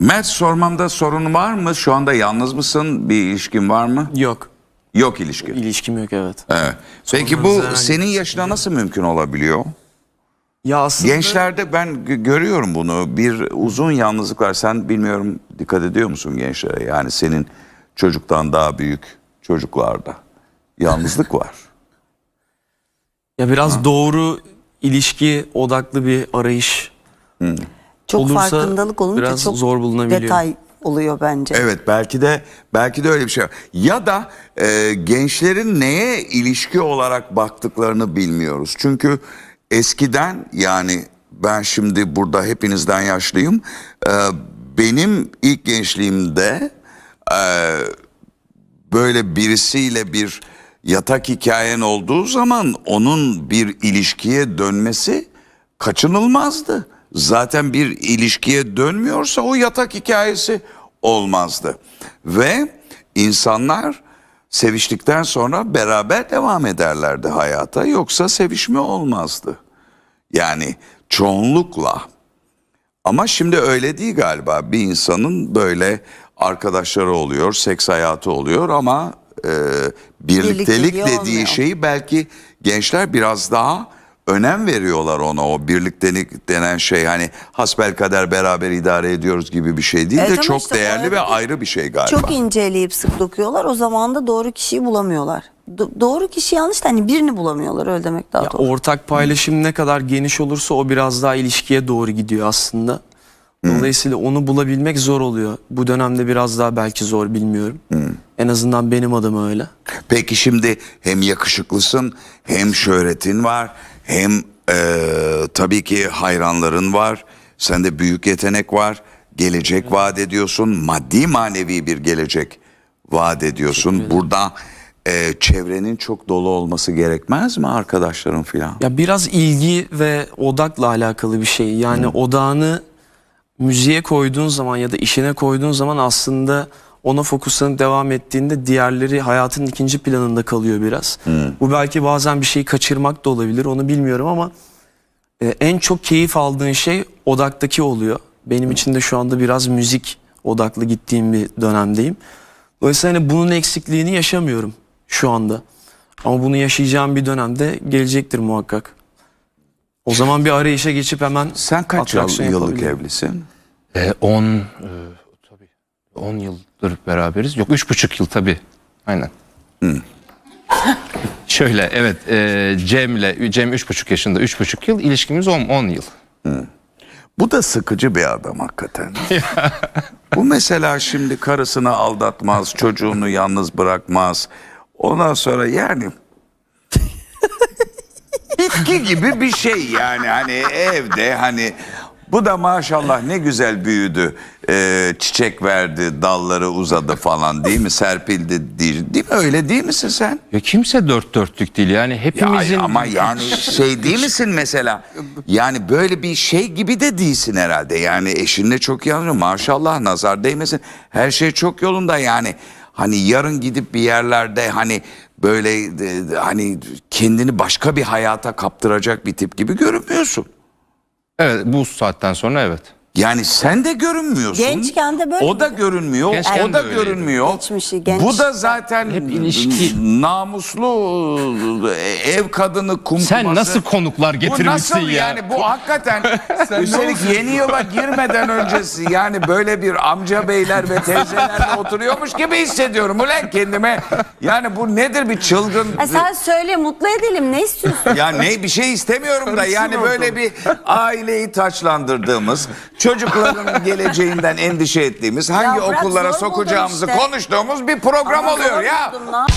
Mert sormamda sorun var mı? Şu anda yalnız mısın? Bir ilişkin var mı? Yok. Yok ilişki. İlişkim yok evet. Evet. Peki bu herhangi- senin yaşına nasıl mümkün olabiliyor? Ya aslında Gençlerde ben gö- görüyorum bunu. Bir uzun yalnızlık var. Sen bilmiyorum dikkat ediyor musun gençlere? Yani senin çocuktan daha büyük çocuklarda yalnızlık var. ya biraz doğru ilişki odaklı bir arayış Çok olursa farkındalık olunca biraz çok zor bulunabiliyor. detay oluyor bence. Evet belki de belki de öyle bir şey var. Ya da e, gençlerin neye ilişki olarak baktıklarını bilmiyoruz. Çünkü eskiden yani ben şimdi burada hepinizden yaşlıyım. E, benim ilk gençliğimde e, böyle birisiyle bir yatak hikayen olduğu zaman onun bir ilişkiye dönmesi kaçınılmazdı. Zaten bir ilişkiye dönmüyorsa o yatak hikayesi olmazdı. Ve insanlar seviştikten sonra beraber devam ederlerdi hayata yoksa sevişme olmazdı. Yani çoğunlukla ama şimdi öyle değil galiba. Bir insanın böyle arkadaşları oluyor, seks hayatı oluyor ama e, birliktelik Birlikteliği dediği olmuyor. şeyi belki gençler biraz daha önem veriyorlar ona. O birliktelik denen şey hani hasbelkader beraber idare ediyoruz gibi bir şey değil Evet de ama çok işte değerli ve ayrı bir şey galiba. Çok inceleyip sık dokuyorlar. O zaman da doğru kişiyi bulamıyorlar. Do- doğru kişi yanlış da hani birini bulamıyorlar öyle demek daha Ya doğru. ortak paylaşım ne kadar geniş olursa o biraz daha ilişkiye doğru gidiyor aslında. Dolayısıyla onu bulabilmek zor oluyor. Bu dönemde biraz daha belki zor bilmiyorum. En azından benim adıma öyle. Peki şimdi hem yakışıklısın hem şöhretin var hem eee, tabii ki hayranların var. Sende büyük yetenek var. Gelecek vaat ediyorsun. Maddi manevi bir gelecek vaat ediyorsun. Burada eee, çevrenin çok dolu olması gerekmez mi arkadaşların filan? Ya biraz ilgi ve odakla alakalı bir şey. Yani odağını müziğe koyduğun zaman ya da işine koyduğun zaman aslında ona fokuslanıp devam ettiğinde diğerleri hayatın ikinci planında kalıyor biraz. Bu belki bazen bir şeyi kaçırmak da olabilir onu bilmiyorum ama e, en çok keyif aldığın şey odaktaki oluyor. Benim için de şu anda biraz müzik odaklı gittiğim bir dönemdeyim. Dolayısıyla hani bunun eksikliğini yaşamıyorum şu anda. Ama bunu yaşayacağım bir dönemde gelecektir muhakkak. O zaman bir arayışa geçip hemen Sen kaç yıl- yıllık evlisin? 10 e, tabii 10 yıldır beraberiz. Yok üç buçuk yıl tabii. Aynen. Şöyle evet e, Cem'le Cem üç buçuk yaşında üç buçuk yıl ilişkimiz 10 10 yıl. Bu da sıkıcı bir adam hakikaten. Bu mesela şimdi karısını aldatmaz, çocuğunu yalnız bırakmaz. Ondan sonra yani bitki gibi bir şey yani hani evde hani bu da maşallah ne güzel büyüdü. Ee, çiçek verdi, dalları uzadı falan değil mi? Serpildi değil, değil mi? Öyle değil misin sen? Ya kimse dört dörtlük değil yani Ya hepimizin ama yani şey değil misin mesela? Yani böyle bir şey gibi de değilsin herhalde. Yani eşinle çok yanıyor. Maşallah nazar değmesin. Her şey çok yolunda yani. Hani yarın gidip bir yerlerde hani böyle e, hani kendini başka bir hayata kaptıracak bir tip gibi görünmüyorsun. Evet bu saatten sonra evet. Yani sen de görünmüyorsun. Gençken de böyle O da miydi? görünmüyor. Gençken o da öyleydi. görünmüyor. Geçmişi, genç- Bu da zaten Hep ilişki. namuslu ev kadını kumkuması. Sen nasıl konuklar Bu getirmişsin nasıl ya? yani bu hakikaten üstelik yeni yıla girmeden öncesi yani böyle bir amca beyler ve teyzelerle oturuyormuş gibi hissediyorum ulan kendime. Yani bu nedir bir çılgın Ha, sen söyle mutlu edelim ne istiyorsun? ya ne bir şey istemiyorum da yani böyle bir aileyi taçlandırdığımız, çocukların geleceğinden endişe ettiğimiz, hangi bırak, okullara zor buldum sokacağımızı işte. konuştuğumuz bir program Ama oluyor ya. buldum lan.